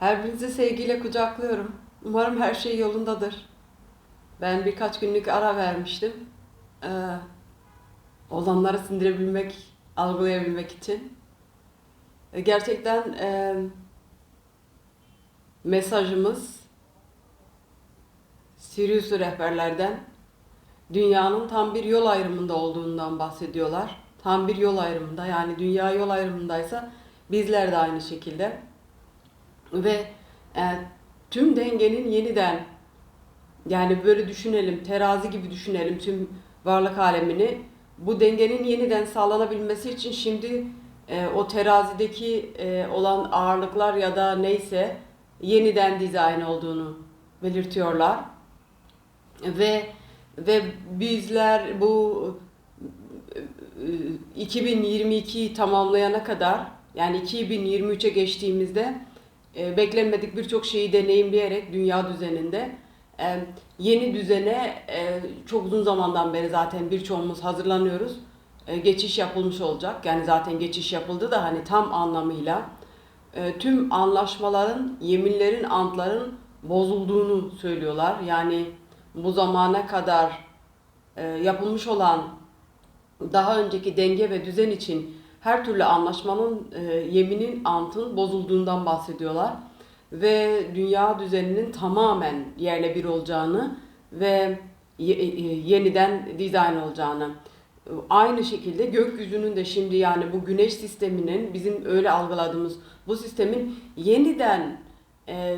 Her birinizi sevgiyle kucaklıyorum. Umarım her şey yolundadır. Ben birkaç günlük ara vermiştim. Ee, olanları sindirebilmek, algılayabilmek için. E, Gerçekten e, mesajımız Sirius rehberlerden dünyanın tam bir yol ayrımında olduğundan bahsediyorlar. Tam bir yol ayrımında yani dünya yol ayrımındaysa bizler de aynı şekilde. Ve e, tüm dengenin yeniden yani böyle düşünelim, terazi gibi düşünelim tüm varlık alemini. Bu dengenin yeniden sağlanabilmesi için şimdi e, o terazideki e, olan ağırlıklar ya da neyse yeniden dizayn olduğunu belirtiyorlar. Ve ve bizler bu e, 2022'yi tamamlayana kadar yani 2023'e geçtiğimizde e, beklenmedik birçok şeyi deneyimleyerek dünya düzeninde e, yeni düzene e, çok uzun zamandan beri zaten birçoğumuz hazırlanıyoruz. E, geçiş yapılmış olacak. Yani zaten geçiş yapıldı da hani tam anlamıyla e, tüm anlaşmaların, yeminlerin, antların bozulduğunu söylüyorlar. Yani bu zamana kadar e, yapılmış olan daha önceki denge ve düzen için her türlü anlaşmanın, e, yeminin, antın bozulduğundan bahsediyorlar. Ve dünya düzeninin tamamen yerle bir olacağını ve ye- e, yeniden dizayn olacağını. Aynı şekilde gökyüzünün de şimdi yani bu güneş sisteminin bizim öyle algıladığımız bu sistemin yeniden e,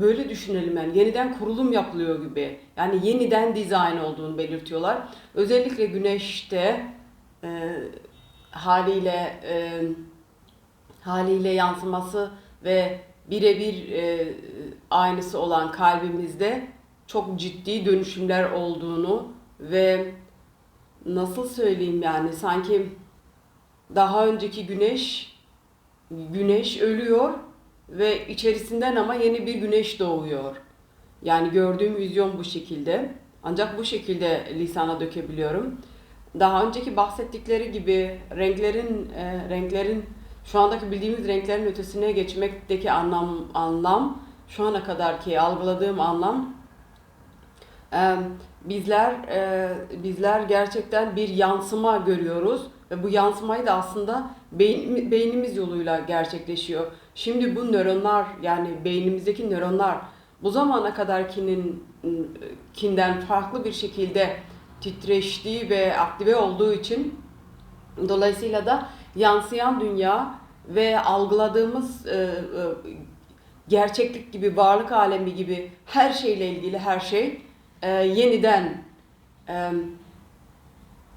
böyle düşünelim yani yeniden kurulum yapılıyor gibi. Yani yeniden dizayn olduğunu belirtiyorlar. Özellikle güneşte e, haliyle e, haliyle yansıması ve birebir e, aynısı olan kalbimizde çok ciddi dönüşümler olduğunu ve nasıl söyleyeyim yani sanki daha önceki güneş güneş ölüyor ve içerisinden ama yeni bir güneş doğuyor. Yani gördüğüm vizyon bu şekilde. Ancak bu şekilde lisana dökebiliyorum. Daha önceki bahsettikleri gibi renklerin e, renklerin şu andaki bildiğimiz renklerin ötesine geçmekteki anlam anlam şu ana kadarki algıladığım anlam e, bizler e, bizler gerçekten bir yansıma görüyoruz ve bu yansımayı da aslında beyin, beynimiz yoluyla gerçekleşiyor. Şimdi bu nöronlar yani beynimizdeki nöronlar bu zamana kadarkinin kinden farklı bir şekilde titreştiği ve aktive olduğu için dolayısıyla da yansıyan dünya ve algıladığımız e, e, gerçeklik gibi, varlık alemi gibi her şeyle ilgili her şey e, yeniden e,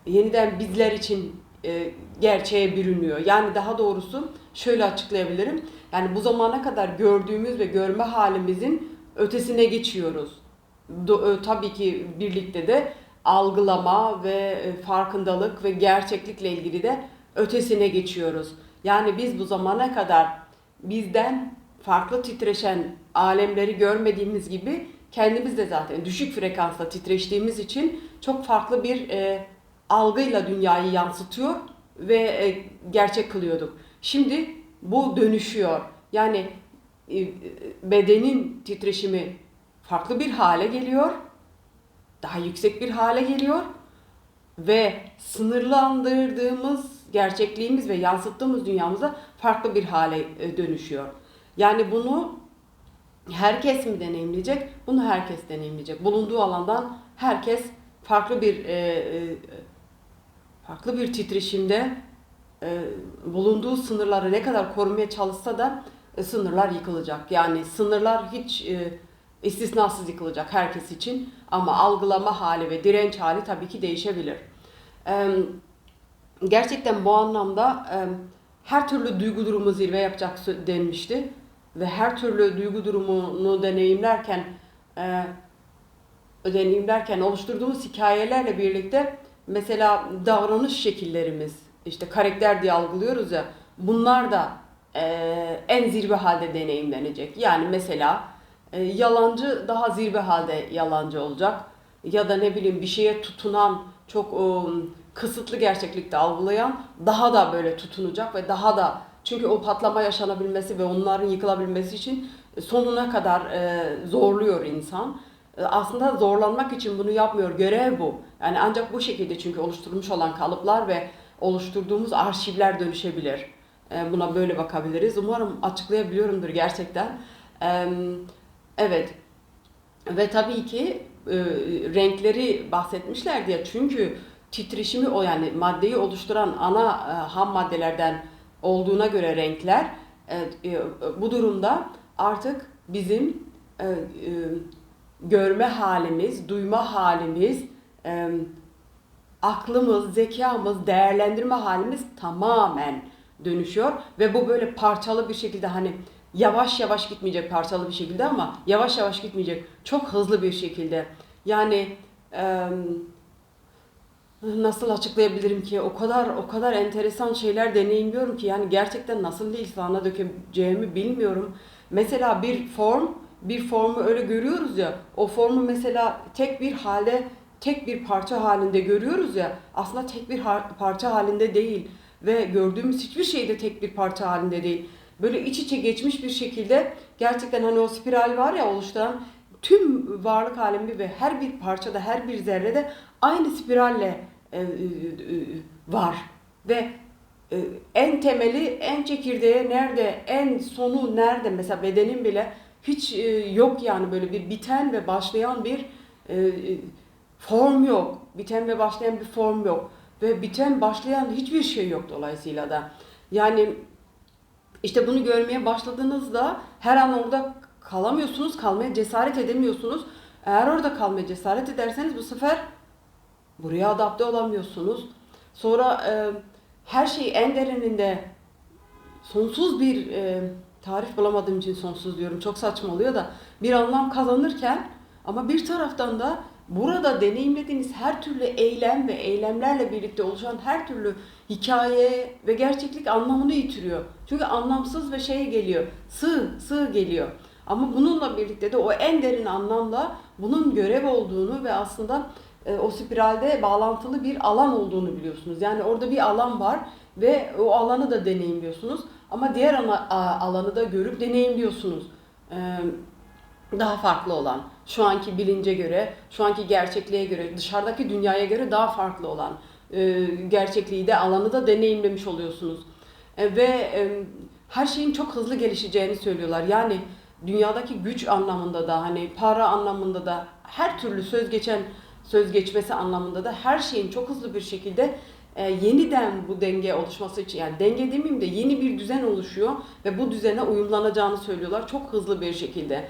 yeniden bizler için e, gerçeğe bürünüyor. Yani daha doğrusu şöyle açıklayabilirim. Yani bu zamana kadar gördüğümüz ve görme halimizin ötesine geçiyoruz. Do, e, tabii ki birlikte de algılama ve e, farkındalık ve gerçeklikle ilgili de ötesine geçiyoruz. Yani biz bu zamana kadar bizden farklı titreşen alemleri görmediğimiz gibi kendimiz de zaten düşük frekansla titreştiğimiz için çok farklı bir e, algıyla dünyayı yansıtıyor ve e, gerçek kılıyorduk. Şimdi bu dönüşüyor. Yani e, bedenin titreşimi farklı bir hale geliyor. Daha yüksek bir hale geliyor ve sınırlandırdığımız gerçekliğimiz ve yansıttığımız dünyamıza farklı bir hale e, dönüşüyor. Yani bunu herkes mi deneyimleyecek? Bunu herkes deneyimleyecek. Bulunduğu alandan herkes farklı bir e, e, farklı bir titreşimde bulunduğu sınırları ne kadar korumaya çalışsa da sınırlar yıkılacak. Yani sınırlar hiç istisnasız yıkılacak herkes için ama algılama hali ve direnç hali tabii ki değişebilir. Gerçekten bu anlamda her türlü duygu durumu zirve yapacak denmişti ve her türlü duygu durumunu deneyimlerken e, deneyimlerken oluşturduğumuz hikayelerle birlikte mesela davranış şekillerimiz işte karakter diye algılıyoruz ya bunlar da e, en zirve halde deneyimlenecek. Yani mesela e, yalancı daha zirve halde yalancı olacak ya da ne bileyim bir şeye tutunan çok e, kısıtlı gerçeklikte algılayan daha da böyle tutunacak ve daha da Çünkü o patlama yaşanabilmesi ve onların yıkılabilmesi için sonuna kadar e, zorluyor insan. E, aslında zorlanmak için bunu yapmıyor. Görev bu. Yani ancak bu şekilde çünkü oluşturmuş olan kalıplar ve oluşturduğumuz arşivler dönüşebilir. E, buna böyle bakabiliriz. Umarım açıklayabiliyorumdur gerçekten. E, evet. Ve tabii ki e, renkleri bahsetmişler diye çünkü titreşimi o yani maddeyi oluşturan ana e, ham maddelerden olduğuna göre renkler e, e, bu durumda artık bizim e, e, görme halimiz, duyma halimiz, e, aklımız, zekamız, değerlendirme halimiz tamamen dönüşüyor ve bu böyle parçalı bir şekilde hani yavaş yavaş gitmeyecek parçalı bir şekilde ama yavaş yavaş gitmeyecek çok hızlı bir şekilde yani e, nasıl açıklayabilirim ki o kadar o kadar enteresan şeyler deneyimliyorum ki yani gerçekten nasıl lisana dökeceğimi bilmiyorum. Mesela bir form bir formu öyle görüyoruz ya o formu mesela tek bir halde tek bir parça halinde görüyoruz ya aslında tek bir parça halinde değil ve gördüğümüz hiçbir şey de tek bir parça halinde değil. Böyle iç içe geçmiş bir şekilde gerçekten hani o spiral var ya oluşturan tüm varlık alemi ve her bir parçada her bir zerrede aynı spiralle e, e, e, var ve e, en temeli en çekirdeği nerede en sonu nerede mesela bedenin bile hiç e, yok yani böyle bir biten ve başlayan bir e, e, form yok. Biten ve başlayan bir form yok. Ve biten başlayan hiçbir şey yok dolayısıyla da. Yani işte bunu görmeye başladığınızda her an orada kalamıyorsunuz, kalmaya cesaret edemiyorsunuz. Eğer orada kalmaya cesaret ederseniz bu sefer buraya adapte olamıyorsunuz. Sonra e, her şey en derininde sonsuz bir e, tarif bulamadığım için sonsuz diyorum. Çok saçma oluyor da bir anlam kazanırken ama bir taraftan da burada deneyimlediğiniz her türlü eylem ve eylemlerle birlikte oluşan her türlü hikaye ve gerçeklik anlamını yitiriyor. Çünkü anlamsız ve şey geliyor. Sığ, sığ geliyor. Ama bununla birlikte de o en derin anlamda bunun görev olduğunu ve aslında e, o spiralde bağlantılı bir alan olduğunu biliyorsunuz. Yani orada bir alan var ve o alanı da deneyimliyorsunuz. Ama diğer ana, alanı da görüp deneyimliyorsunuz. Daha farklı olan, şu anki bilince göre, şu anki gerçekliğe göre, dışarıdaki dünyaya göre daha farklı olan e, gerçekliği de alanı da deneyimlemiş oluyorsunuz. E, ve e, her şeyin çok hızlı gelişeceğini söylüyorlar. Yani dünyadaki güç anlamında da hani para anlamında da her türlü söz geçen söz geçmesi anlamında da her şeyin çok hızlı bir şekilde e, yeniden bu denge oluşması için yani denge demeyeyim de yeni bir düzen oluşuyor ve bu düzene uyumlanacağını söylüyorlar çok hızlı bir şekilde.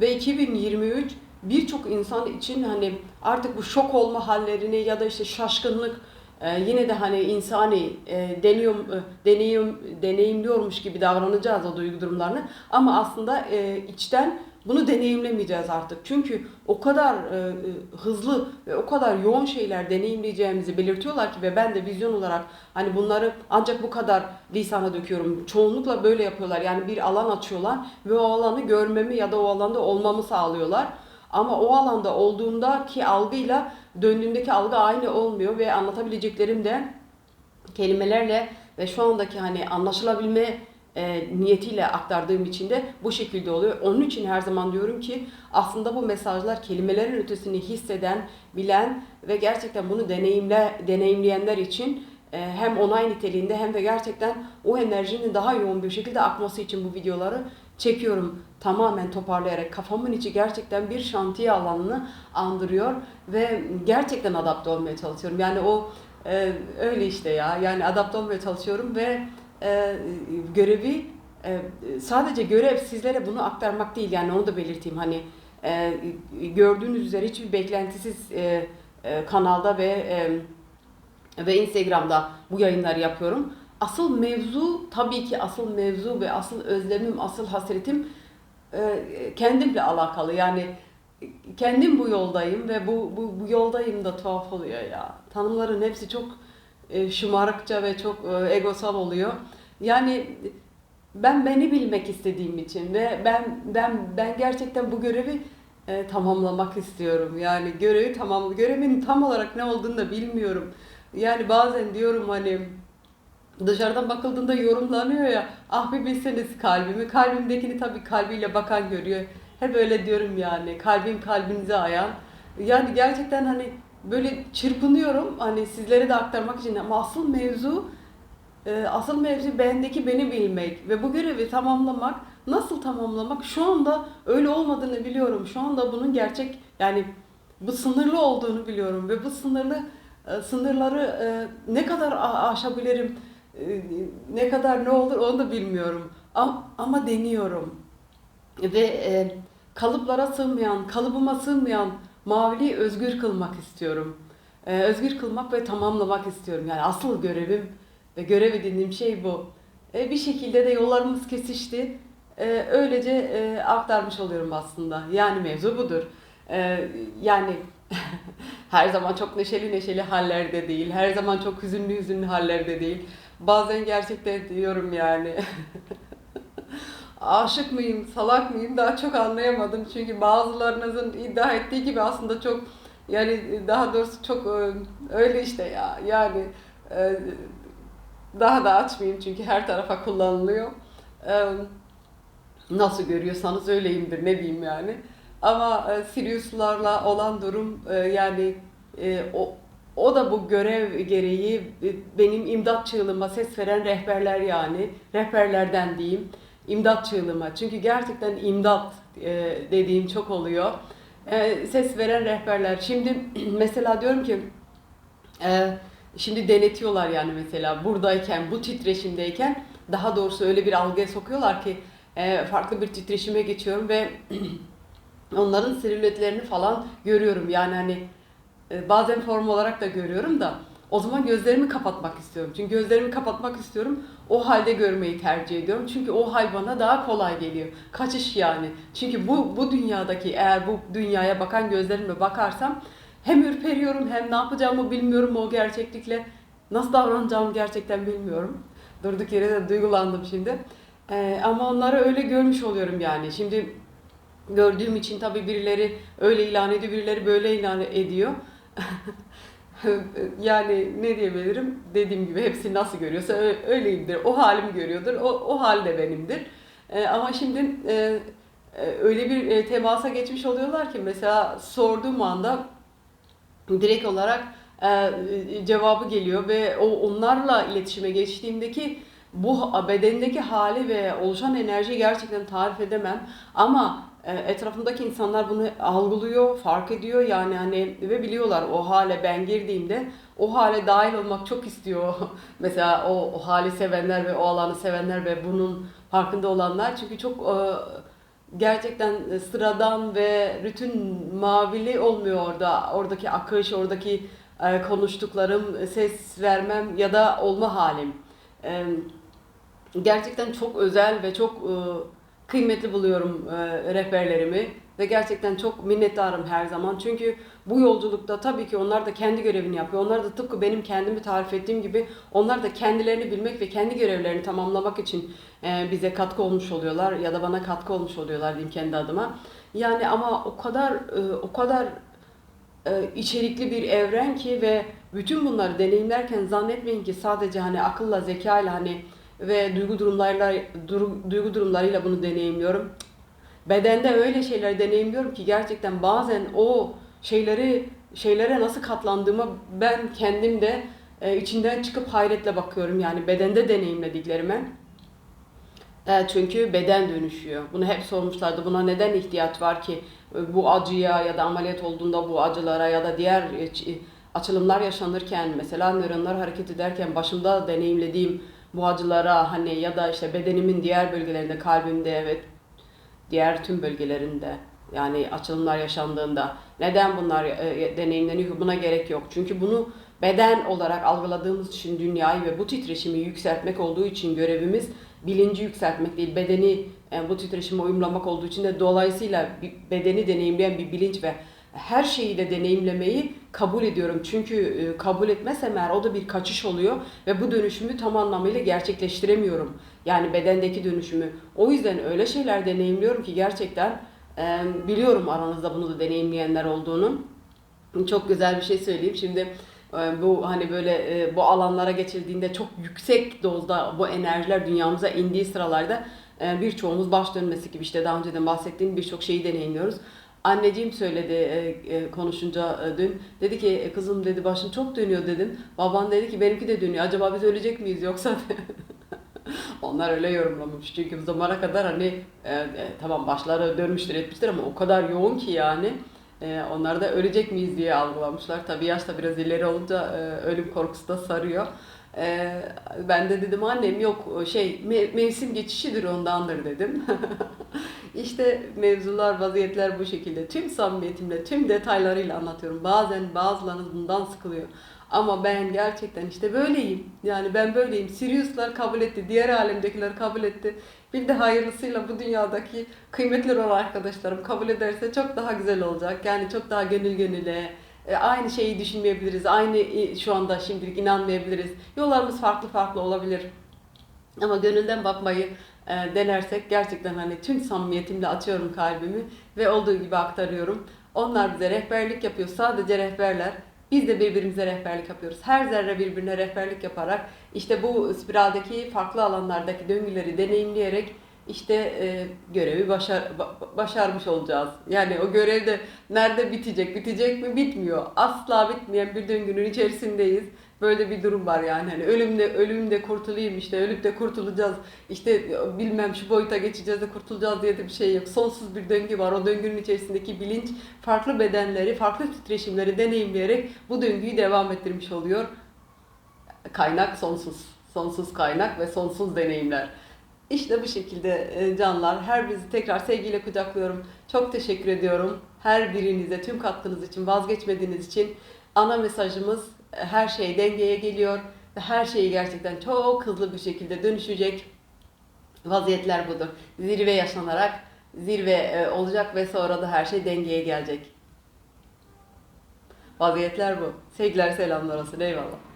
Ve 2023 birçok insan için hani artık bu şok olma hallerini ya da işte şaşkınlık e, yine de hani insani e, deniyor, e, deneyim, deneyimliyormuş gibi davranacağız o duygu durumlarını. Ama aslında e, içten bunu deneyimlemeyeceğiz artık. Çünkü o kadar e, e, hızlı ve o kadar yoğun şeyler deneyimleyeceğimizi belirtiyorlar ki ve ben de vizyon olarak hani bunları ancak bu kadar lisana döküyorum. Çoğunlukla böyle yapıyorlar. Yani bir alan açıyorlar ve o alanı görmemi ya da o alanda olmamı sağlıyorlar. Ama o alanda olduğundaki algıyla döndüğümdeki algı aynı olmuyor ve anlatabileceklerim de kelimelerle ve şu andaki hani anlaşılabilme e, niyetiyle aktardığım için de bu şekilde oluyor. Onun için her zaman diyorum ki aslında bu mesajlar kelimelerin ötesini hisseden, bilen ve gerçekten bunu deneyimle deneyimleyenler için e, hem onay niteliğinde hem de gerçekten o enerjinin daha yoğun bir şekilde akması için bu videoları çekiyorum. Tamamen toparlayarak kafamın içi gerçekten bir şantiye alanını andırıyor ve gerçekten adapte olmaya çalışıyorum. Yani o e, öyle işte ya. Yani adapte olmaya çalışıyorum ve e, görevi e, sadece görev sizlere bunu aktarmak değil yani onu da belirteyim hani e, gördüğünüz üzere hiçbir beklentisiz e, e, kanalda ve e, ve Instagram'da bu yayınları yapıyorum. Asıl mevzu tabii ki asıl mevzu ve asıl özlemim, asıl hasretim e, kendimle alakalı. Yani kendim bu yoldayım ve bu, bu, bu yoldayım da tuhaf oluyor ya. Tanımların hepsi çok e, şımarıkça ve çok e, egosal oluyor. Yani ben beni bilmek istediğim için ve ben ben ben gerçekten bu görevi e, tamamlamak istiyorum. Yani görevi tamam görevin tam olarak ne olduğunu da bilmiyorum. Yani bazen diyorum hani dışarıdan bakıldığında yorumlanıyor ya ah bir bilseniz kalbimi kalbimdekini tabii kalbiyle bakan görüyor hep öyle diyorum yani kalbim kalbinize ayan yani gerçekten hani böyle çırpınıyorum. Hani sizlere de aktarmak için. Ama asıl mevzu e, asıl mevzu bendeki beni bilmek ve bu görevi tamamlamak. Nasıl tamamlamak? Şu anda öyle olmadığını biliyorum. Şu anda bunun gerçek yani bu sınırlı olduğunu biliyorum ve bu sınırlı e, sınırları e, ne kadar aşabilirim ne kadar ne olur onu da bilmiyorum. Ama, ama deniyorum. Ve kalıplara sığmayan kalıbıma sığmayan maviliği özgür kılmak istiyorum. E, özgür kılmak ve tamamlamak istiyorum. Yani asıl görevim ve görev edindiğim şey bu. E, bir şekilde de yollarımız kesişti. E, öylece e, aktarmış oluyorum aslında. Yani mevzu budur. E, yani her zaman çok neşeli neşeli hallerde değil. Her zaman çok hüzünlü hüzünlü hallerde değil. Bazen gerçekten diyorum yani aşık mıyım, salak mıyım daha çok anlayamadım. Çünkü bazılarınızın iddia ettiği gibi aslında çok yani daha doğrusu çok e, öyle işte ya. Yani e, daha da açmayayım çünkü her tarafa kullanılıyor. E, Nasıl görüyorsanız öyleyimdir ne diyeyim yani. Ama Sirius'larla olan durum yani o o da bu görev gereği benim imdat çığlığıma ses veren rehberler yani. Rehberlerden diyeyim. İmdat çığlığıma. Çünkü gerçekten imdat e, dediğim çok oluyor. E, ses veren rehberler. Şimdi mesela diyorum ki e, şimdi denetiyorlar yani mesela buradayken, bu titreşimdeyken daha doğrusu öyle bir algıya sokuyorlar ki e, farklı bir titreşime geçiyorum ve onların silüetlerini falan görüyorum. Yani hani e, bazen form olarak da görüyorum da o zaman gözlerimi kapatmak istiyorum. Çünkü gözlerimi kapatmak istiyorum. O halde görmeyi tercih ediyorum. Çünkü o hal bana daha kolay geliyor. Kaçış yani. Çünkü bu bu dünyadaki eğer bu dünyaya bakan gözlerimle bakarsam hem ürperiyorum hem ne yapacağımı bilmiyorum o gerçeklikle. Nasıl davranacağımı gerçekten bilmiyorum. Durduk yere de duygulandım şimdi. Ee, ama onları öyle görmüş oluyorum yani. Şimdi gördüğüm için tabii birileri öyle ilan ediyor, birileri böyle ilan ediyor. yani ne diyebilirim? Dediğim gibi hepsi nasıl görüyorsa öyleyimdir. O halimi görüyordur. O, o hal de benimdir. Ee, ama şimdi e, e, öyle bir e, temasa geçmiş oluyorlar ki mesela sorduğum anda direkt olarak e, cevabı geliyor ve o onlarla iletişime geçtiğimdeki bu bedendeki hali ve oluşan enerjiyi gerçekten tarif edemem. Ama e, etrafımdaki insanlar bunu algılıyor, fark ediyor yani hani ve biliyorlar o hale ben girdiğimde o hale dahil olmak çok istiyor. Mesela o, o hali sevenler ve o alanı sevenler ve bunun farkında olanlar çünkü çok e, gerçekten sıradan ve rutin mavili olmuyor orada. Oradaki akış, oradaki e, konuştuklarım, ses vermem ya da olma halim. E, gerçekten çok özel ve çok e, kıymetli buluyorum e, rehberlerimi ve gerçekten çok minnettarım her zaman. Çünkü bu yolculukta tabii ki onlar da kendi görevini yapıyor. Onlar da tıpkı benim kendimi tarif ettiğim gibi onlar da kendilerini bilmek ve kendi görevlerini tamamlamak için e, bize katkı olmuş oluyorlar ya da bana katkı olmuş oluyorlar diyeyim kendi adıma. Yani ama o kadar e, o kadar e, içerikli bir evren ki ve bütün bunları deneyimlerken zannetmeyin ki sadece hani akılla, zekayla hani ve duygu durumlarıyla dur- duygu durumlarıyla bunu deneyimliyorum. Bedende öyle şeyler deneyimliyorum ki gerçekten bazen o şeyleri şeylere nasıl katlandığıma ben kendim de e, içinden çıkıp hayretle bakıyorum yani bedende deneyimlediklerime. E, çünkü beden dönüşüyor. Bunu hep sormuşlardı. Buna neden ihtiyaç var ki E, bu acıya ya da ameliyat olduğunda bu acılara ya da diğer e, açılımlar yaşanırken mesela nöronlar hareket ederken başımda deneyimlediğim bu acılara hani ya da işte bedenimin diğer bölgelerinde kalbimde evet diğer tüm bölgelerinde yani açılımlar yaşandığında neden bunlar e, deneyimleniyor? Buna gerek yok. Çünkü bunu beden olarak algıladığımız için dünyayı ve bu titreşimi yükseltmek olduğu için görevimiz bilinci yükseltmek değil, bedeni e, bu titreşime uyumlamak olduğu için de dolayısıyla bedeni deneyimleyen bir bilinç ve her şeyi de deneyimlemeyi kabul ediyorum. Çünkü e, kabul etmezsem eğer o da bir kaçış oluyor ve bu dönüşümü tam anlamıyla gerçekleştiremiyorum. Yani bedendeki dönüşümü. O yüzden öyle şeyler deneyimliyorum ki gerçekten e, biliyorum aranızda bunu da deneyimleyenler olduğunu. Çok güzel bir şey söyleyeyim. Şimdi e, bu hani böyle bu alanlara geçildiğinde çok yüksek dozda bu enerjiler dünyamıza indiği sıralarda birçoğumuz baş dönmesi gibi işte daha önceden bahsettiğim birçok şeyi deneyimliyoruz. Anneciğim söyledi e, e, konuşunca e, dün. Dedi ki "E, kızım dedi başın çok dönüyor dedim. Baban dedi ki benimki de dönüyor. Acaba biz ölecek miyiz yoksa? Onlar öyle yorumlamış. Çünkü bu zamana kadar hani e, e, tamam başları dönmüştür etmiştir ama o kadar yoğun ki yani e, onlar da ölecek miyiz diye algılamışlar. Tabii yaş da biraz ileri olunca e, ölüm korkusu da sarıyor. E, ben de dedim annem yok şey me- mevsim geçişidir ondandır dedim. İşte mevzular, vaziyetler bu şekilde. Tüm samimiyetimle, tüm detaylarıyla anlatıyorum. Bazen bazılarınız bundan sıkılıyor. Ama ben gerçekten işte böyleyim. Yani ben böyleyim. Siriuslar kabul etti, diğer alemdekiler kabul etti. Bir de hayırlısıyla bu dünyadaki kıymetli olan arkadaşlarım kabul ederse çok daha güzel olacak. Yani çok daha gönül gönüle, aynı şeyi düşünmeyebiliriz. Aynı e, şu anda şimdilik inanmayabiliriz. Yollarımız farklı farklı olabilir. Ama gönülden bakmayı e, denersek gerçekten hani tüm samimiyetimle açıyorum kalbimi ve olduğu gibi aktarıyorum. Onlar bize rehberlik yapıyor. Sadece rehberler. Biz de birbirimize rehberlik yapıyoruz. Her zerre birbirine rehberlik yaparak işte bu spiraldeki farklı alanlardaki döngüleri deneyimleyerek işte e, görevi başar, ba- başarmış olacağız. Yani o görev de nerede bitecek? Bitecek mi? Bitmiyor. Asla bitmeyen bir döngünün içerisindeyiz. Böyle bir durum var yani. Hani ölümde ölümde kurtulayım işte ölüp de kurtulacağız. İşte bilmem şu boyuta geçeceğiz de kurtulacağız diye de bir şey yok. Sonsuz bir döngü var. O döngünün içerisindeki bilinç farklı bedenleri, farklı titreşimleri deneyimleyerek bu döngüyü devam ettirmiş oluyor. Kaynak sonsuz. Sonsuz kaynak ve sonsuz deneyimler. İşte bu şekilde e, canlar. Her birinizi tekrar sevgiyle kucaklıyorum. Çok teşekkür ediyorum. Her birinize tüm katkınız için, vazgeçmediğiniz için. Ana mesajımız e, her şey dengeye geliyor ve her şeyi gerçekten çok hızlı bir şekilde dönüşecek vaziyetler budur. Zirve yaşanarak zirve e, olacak ve sonra da her şey dengeye gelecek. Vaziyetler bu. Sevgiler selamlar olsun. Eyvallah.